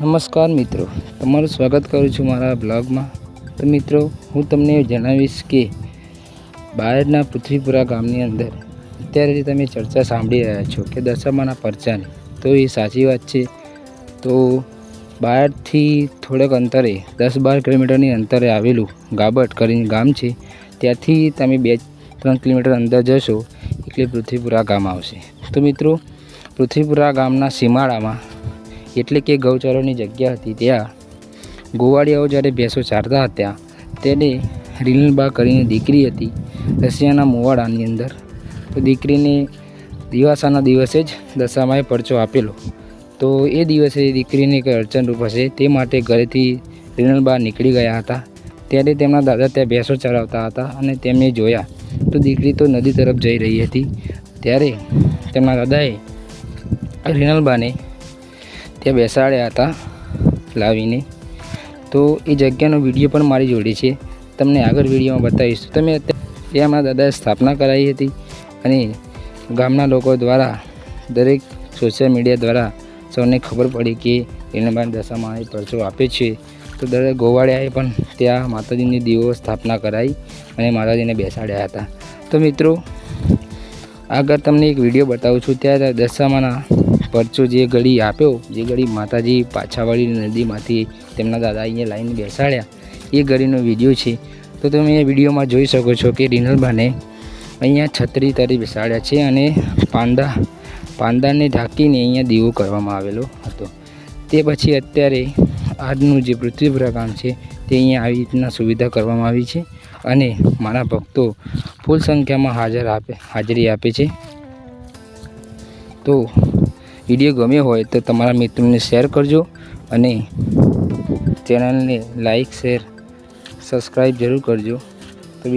નમસ્કાર મિત્રો, તમારું સ્વાગત કરું છું મારા બ્લોગમાં. તો મિત્રો, હું તમને જણાવીશ કે બાયડના પૃથ્વીપુરા ગામની અંદર અત્યારે જે તમે ચર્ચા સાંભળી રહ્યા છો કે દશામાના પરચાની, તો એ સાચી વાત છે. તો બાયડથી થોડેક અંતરે, દસ બાર કિલોમીટરની અંતરે આવેલું ગાબટ કરીને ગામ છે. ત્યાંથી તમે બે ત્રણ કિલોમીટર અંદર જશો એટલે પૃથ્વીપુરા ગામ આવશે. તો મિત્રો, પૃથ્વીપુરા ગામના સીમાડામાં એટલે કે ગૌચરોની જગ્યા હતી ત્યાં. ગોવાળિયાઓ જ્યારે ભેંસો ચારતા હતા, તેને રીલબા કરીને દીકરી હતી રશિયાના મોવાડાની અંદર. તો દીકરીને દિવાસાના દિવસે જ દશામાએ પરચો આપેલો. તો એ દિવસે દીકરીને કંઈ અડચણરૂપ હશે તે માટે ઘરેથી રીણલબા નીકળી ગયા હતા. ત્યારે તેમના દાદા ત્યાં ભેંસો ચરાવતા હતા અને તેમને જોયા. તો દીકરી તો નદી તરફ જઈ રહી હતી. ત્યારે તેમના દાદાએ રીનલબાને ત્યાં બેસાડ્યા હતા લાવીને. તો એ જગ્યાનો વીડિયો પણ મારી જોડે છે. તમને આગળ વિડીયોમાં બતાવીશ. તમે એ અમારા દાદાએ સ્થાપના કરાવી હતી અને ગામના લોકો દ્વારા, દરેક સોશિયલ મીડિયા દ્વારા સૌને ખબર પડી કે રીણાબાઈ દશામાં એ પરચો આપે છે. તો દરેક ગોવાળિયાએ પણ ત્યાં માતાજીની દીવો સ્થાપના કરાવી અને માતાજીને બેસાડ્યા હતા. તો મિત્રો આગળ તમને એક વીડિયો બતાવું છું. ત્યારે દશામાના પરચો જે ઘડી આપ્યો, જે ઘડી માતાજી પાછાવાળી નદીમાંથી તેમના દાદા અહીંયા લાઈને બેસાડ્યા, એ ઘડીનો વીડિયો છે. તો તમે એ વિડીયોમાં જોઈ શકો છો કે રિનલબાને અહીંયા છત્રી તરી બેસાડ્યા છે અને પાંદા, પાંદાને ઢાંકીને અહીંયા દીવો કરવામાં આવેલો હતો. તે પછી અત્યારે આજનું જે પૃથ્વીપુરા ગામ છે, તે અહીંયા આવી રીતના સુવિધા કરવામાં આવી છે અને મારા ભક્તો ફૂલ સંખ્યામાં હાજર આપે, હાજરી આપે છે. તો વીડિયો ગમ્યો હોય તો તમારા મિત્રોને શેર કરજો અને ચેનલને લાઈક, શેર, સબસ્ક્રાઈબ જરૂર કરજો. તો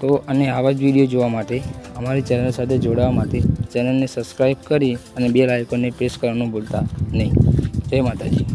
તો અને આવા જ વીડિયો જોવા માટે અમારી ચેનલ સાથે જોડાવા માટે ચેનલને સબસ્ક્રાઈબ કરી અને બે આઇકોનને પ્રેસ કરવાનું ભૂલતા નહીં. જય માતાજી.